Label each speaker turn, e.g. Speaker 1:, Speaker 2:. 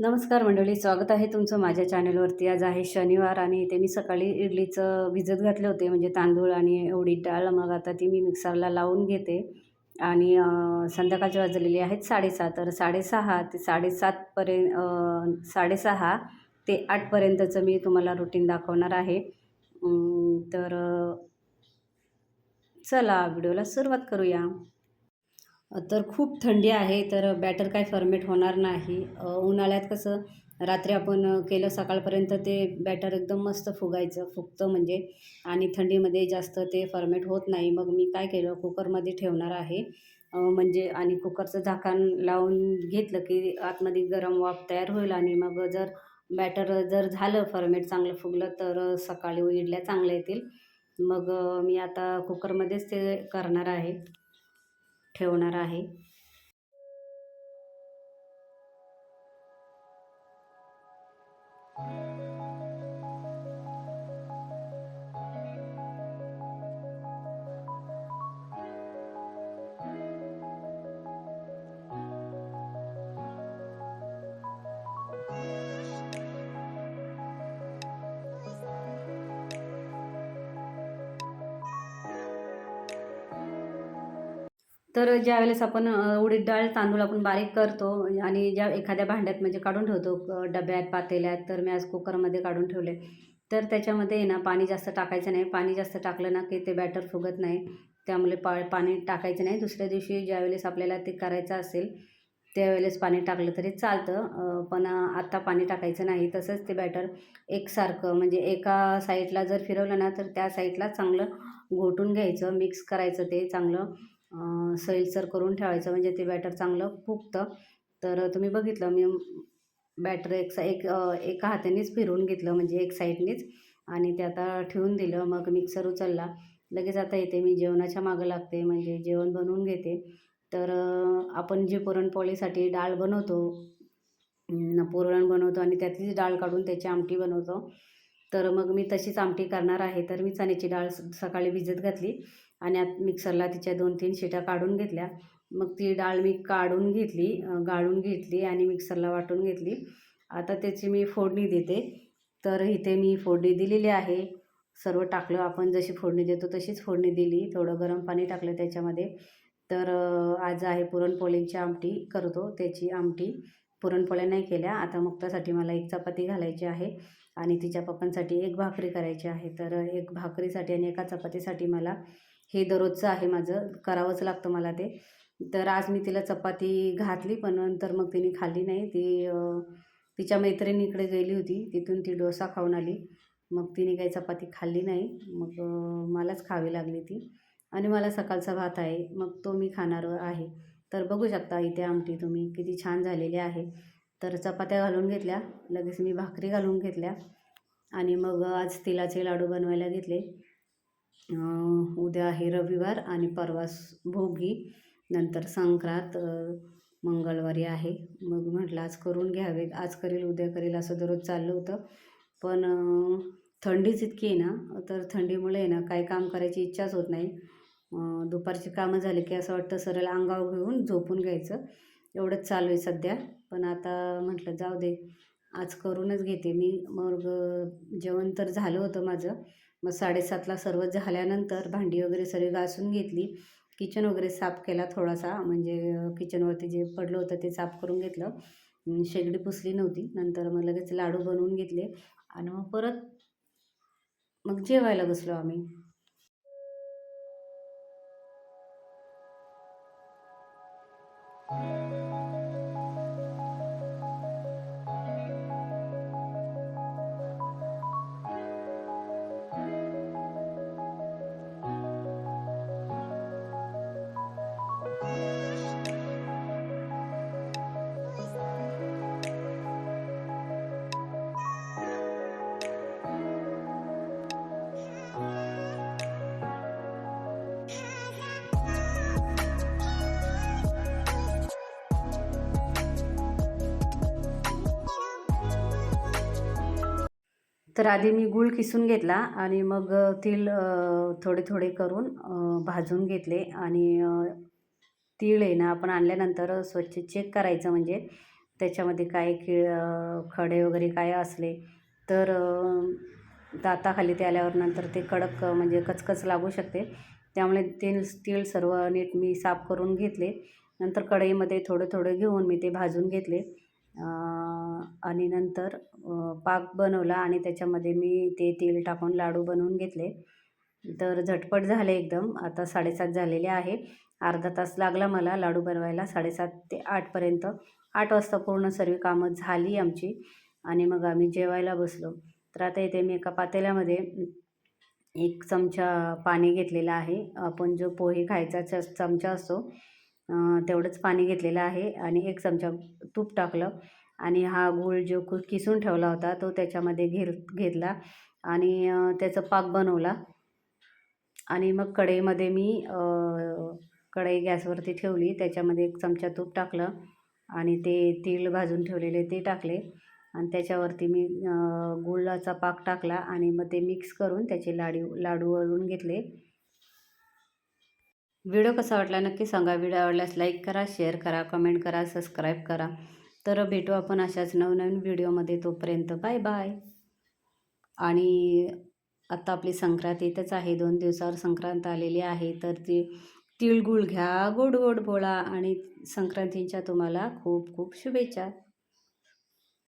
Speaker 1: नमस्कार मंडळी स्वागत आहे तुमचं माझ्या चॅनलवरती. आज आहे शनिवार आणि ते मी सकाळी इडलीचं भिजत घातले होते म्हणजे तांदूळ आणि एवढी डाळ मग आता ती मी मिक्सरला लावून घेते. आणि संध्याकाळची वाजलेली आहेत साडेसहा तर साडेसहा ते साडेसातपर्यंत साडेसहा ते आठपर्यंतचं मी तुम्हाला रुटीन दाखवणार आहे. तर चला व्हिडिओला सुरुवात करूया. तर खूप थंडी आहे तर बॅटर काय फर्मेट होणार नाही. उन्हाळ्यात कसं रात्री आपण केलं सकाळपर्यंत ते बॅटर एकदम मस्त फुगायचं फुगतं म्हणजे. आणि थंडीमध्ये जास्त ते फर्मेट होत नाही. मग मी काय केलं कुकरमध्ये ठेवणार आहे. म्हणजे आणि कुकरचं झाकण लावून घेतलं की आतमध्ये गरम वाफ तयार होईल आणि मग जर बॅटर जर झालं फर्मेट चांगलं फुगलं तर सकाळी इडल्या चांगल्या येतील. मग मी आता कुकरमध्येच ते करणार आहे. ठेवणार आहे. तर ज्यावेळेस आपण उडीद डाळ तांदूळ आपण बारीक करतो आणि ज्या एखाद्या भांड्यात म्हणजे काढून ठेवतो डब्यात पातेल्यात तर मी आज कुकरमध्ये काढून ठेवले. तर त्याच्यामध्ये आहे ना पाणी जास्त टाकायचं नाही. पाणी जास्त टाकलं ना की ते बॅटर फुगत नाही. त्यामुळे पा पाणी टाकायचं नाही. दुसऱ्या दिवशी ज्यावेळेस आपल्याला ते करायचं असेल त्यावेळेस पाणी टाकलं तरी चालतं. पण आत्ता पाणी टाकायचं नाही. तसंच ते बॅटर एकसारखं म्हणजे एका साईडला जर फिरवलं ना तर त्या साईडला चांगलं घोटून घ्यायचं मिक्स करायचं ते चांगलं. सैलसर करून ठेवायचं म्हणजे ते बॅटर चांगलं फुगतं. तर तुम्ही बघितलं मी बॅटर एक सा एक एका हातानेच फिरवून घेतलं म्हणजे एक साईडनेच. आणि ते आता ठेवून दिलं मग मिक्सर उचलला. लगेच आता येते मी जेवणाच्या मागं लागते म्हणजे जेवण बनवून घेते. तर आपण जे पुरणपोळीसाठी डाळ बनवतो पुरण बनवतो आणि त्यातलीच डाळ काढून त्याची आमटी बनवतो. तर मग मी तशीच आमटी करणार आहे. तर मी चण्याची डाळ सकाळी भिजत घातली आणि आत मिक्सरला तिच्या दोन तीन शिट्या काढून घेतल्या. मग ती डाळ मी काढून घेतली गाळून घेतली आणि मिक्सरला वाटून घेतली. आता त्याची मी फोडणी देते. तर इथे मी फोडणी दिलेली आहे. सर्व टाकलं आपण जशी फोडणी देतो तशीच फोडणी दिली. थोडं गरम पाणी टाकलं त्याच्यामध्ये. तर आज आहे पुरणपोळींची आमटी करतो त्याची आमटी. पुरणपोळ्या नाही केल्या. आता मुक्तासाठी मला एक चपाती घालायची आहे. आणि तिच्या पप्पांसाठी एक भाकरी करायची आहे. तर एक भाकरीसाठी आणि एका चपातीसाठी मला हे दररोजचं आहे माझं. करावंच लागतं मला ते. तर आज मी तिला चपाती घातली पण नंतर मग तिने खाल्ली नाही. ती तिच्या मैत्रिणीकडे गेली होती. तिथून ती डोसा खाऊन आली. मग तिने काही चपाती खाल्ली नाही. मग मलाच खावी लागली ती. आणि मला सकाळचा भात आहे. मग तो मी खाणार आहे. तर बघू शकता इथे आमटी तुम्ही किती छान झालेली आहे. तर चपात्या घालून घेतल्या लगेच मी भाकरी घालून घेतल्या आणि मग आज तिलाचे लाडू बनवायला घेतले. उद्या आहे रविवार आणि परवास भोगी नंतर संक्रांत मंगळवारी आहे. मग म्हटलं आज करून घ्यावे आज करेल उद्या करेल असं दररोज चाललं होतं. पण थंडीच इतकी आहे ना तर थंडीमुळे आहे ना काही काम करायची इच्छाच होत नाही. दुपारची कामं झाली की असं वाटतं सरळ अंगावर घेऊन झोपून घ्यायचं. एवढंच चालू आहे सध्या. पण आता म्हटलं जाऊ दे आज करूनच घेते मी. मग जेवण तर झालं होतं माझं. मग साडेसातला सर्व झाल्यानंतर भांडी वगैरे सगळी घासून घेतली. किचन वगैरे साफ केला थोडासा म्हणजे किचनवरती जे पडलं होतं ते साफ करून घेतलं. शेगडी पुसली नव्हती. नंतर मग लगेच लाडू बनवून घेतले. आणि मग परत मग जेवायला बसलो आम्ही. तर आधी मी गूळ किसून घेतला आणि मग अ, तीळ थोडे थोडे करून भाजून घेतले आणि तीळ आहे ना आपण आणल्यानंतर स्वच्छ चेक करायचं म्हणजे त्याच्यामध्ये काय की खडे वगैरे काय असले तर दाताखाली ते आल्यावर नंतर ते कडक म्हणजे कचकच लागू शकते. त्यामुळे तेल तीळ सर्व नीट मी साफ करून घेतले. नंतर कढईमध्ये थोडं थोडं घेऊन मी ते भाजून घेतले. आणि नंतर पाक बनवला आणि त्याच्यामध्ये मी ते तेल टाकून लाडू बनवून घेतले. तर झटपट झाले एकदम. आता साडेसात झालेले आहे. अर्धा तास लागला मला लाडू बनवायला. साडेसात ते आठपर्यंत आठ वाजता पूर्ण सर्व कामं झाली आमची आणि मग आम्ही जेवायला बसलो. तर आता इथे मी एका पातेल्यामध्ये एक चमचा पाणी घेतलेलं आहे. आपण जो पोहे खायचा च चमचा असतो तेवढंच पाणी घेतलेलं आहे आणि एक चमचा तूप टाकलं आणि हा गूळ जो कु किसून ठेवला होता तो त्याच्यामध्ये घेर घेतला आणि त्याचं पाक बनवला. आणि मग कढईमध्ये मी कढई गॅसवरती ठेवली. त्याच्यामध्ये एक चमचा तूप टाकलं आणि ते तेल भाजून ठेवलेले ते टाकले. आणि त्याच्यावरती मी गुळाचा पाक टाकला आणि मग ते मिक्स करून त्याचे लाडू लाडू वळून घेतले. व्हिडिओ कसा वाटला नक्की सांगा. व्हिडिओ आवडल्यास लाईक करा शेअर करा कमेंट करा सबस्क्राईब करा. तर भेटू आपण अशाच नवनवीन व्हिडिओमध्ये. तोपर्यंत बाय बाय. आणि आत्ता आपली संक्रांत येतच आहे. दोन दिवसावर संक्रांत आलेली आहे. तर ती तिळगुळ घ्या गोड गोड बोळा आणि संक्रांतीच्या तुम्हाला खूप खूप शुभेच्छा.